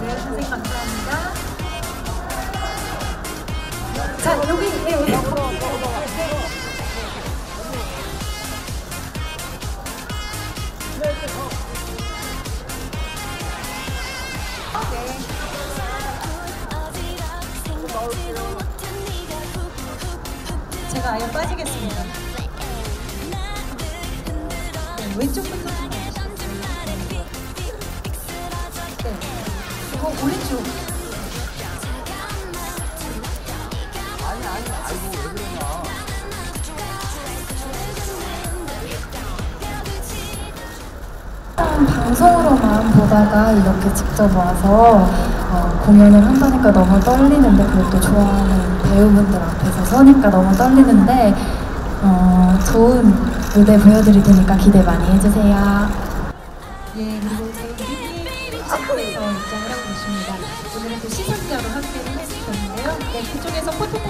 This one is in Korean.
선생님 감사합니다. 자, 여기, 예, 예. 제가 아예 빠지겠습니다. 네, 왼쪽 부터 좀 봐주세요. 네. 그리고 오른쪽. 방송으로만 보다가 이렇게 직접 와서 어, 공연을 한다니까 너무 떨리는데 그것도 좋아하는 배우분들 앞에서 서니까 너무 떨리는데 어, 좋은 무대 보여드릴 테니까 기대 많이 해주세요. 예, 그리고 저희 체크에서 입장을 하고 계십니다. 오늘은 또 시상자로 함께 해주셨는데요. 네, 그쪽에서 포토타임